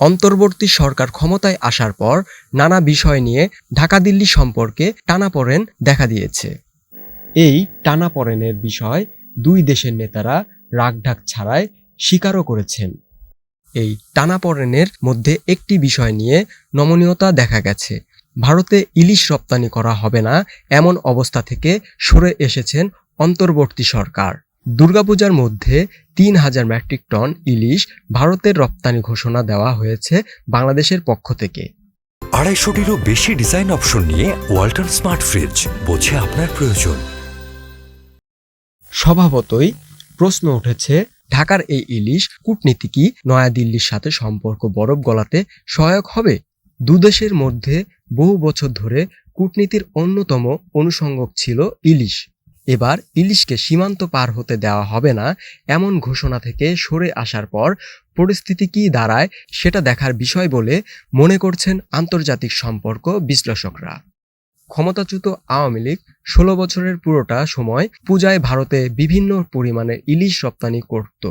অন্তর্বর্তী সরকার ক্ষমতায় আসার পর নানা বিষয় নিয়ে ঢাকা দিল্লি সম্পর্কে টানাপোড়েন দেখা দিয়েছে। এই টানাপোড়েনের বিষয় দুই দেশের নেতারা রাগঢাক ছাড়াই স্বীকারও করেছেন। এই টানাপোড়েনের মধ্যে একটি বিষয় নিয়ে নমনীয়তা দেখা গেছে। ভারতে ইলিশ রপ্তানি করা হবে না এমন অবস্থা থেকে সরে এসেছেন অন্তর্বর্তী সরকার। দুর্গাপূজার মধ্যে তিন হাজার মেট্রিক টন ইলিশ ভারতের রপ্তানি ঘোষণা দেওয়া হয়েছে বাংলাদেশের পক্ষ থেকে। আড়াইশোটিরও বেশি ডিজাইন অপশন নিয়ে ওয়াল্টন স্মার্ট ফ্রিজ বোঝে আপনার প্রয়োজন। স্বভাবতই প্রশ্ন উঠেছে ঢাকার এই ইলিশ কূটনীতি কি নয়াদিল্লির সাথে সম্পর্ক বরফ গলাতে সহায়ক হবে? দুদেশের মধ্যে বহু বছর ধরে কূটনীতির অন্যতম অনুষঙ্গক ছিল ইলিশ। এবার ইলিশকে সীমান্ত পার হতে দেওয়া হবে না, এমন ঘোষণা থেকে সরে আসার পর পরিস্থিতি কি দাঁড়ায় সেটা দেখার বিষয় বলে মনে করছেন আন্তর্জাতিক সম্পর্ক বিশ্লেষকরা। ক্ষমতাচ্যুত আওয়ামী লীগ ষোলো বছরের পুরোটা সময় পূজায় ভারতে বিভিন্ন পরিমাণে ইলিশ রপ্তানি করত।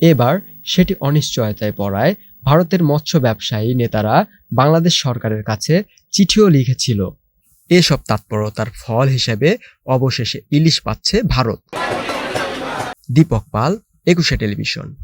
এবার সেটি অনিশ্চয়তায় পড়ায় ভারতের মৎস্য ব্যবসায়ী নেতারা বাংলাদেশ সরকারের কাছে চিঠিও লিখেছিল। এসব তৎপরতার ফল হিসেবে অবশেষে ইলিশ পাচ্ছে ভারত। দীপক পাল একুশে টেলিভিশন।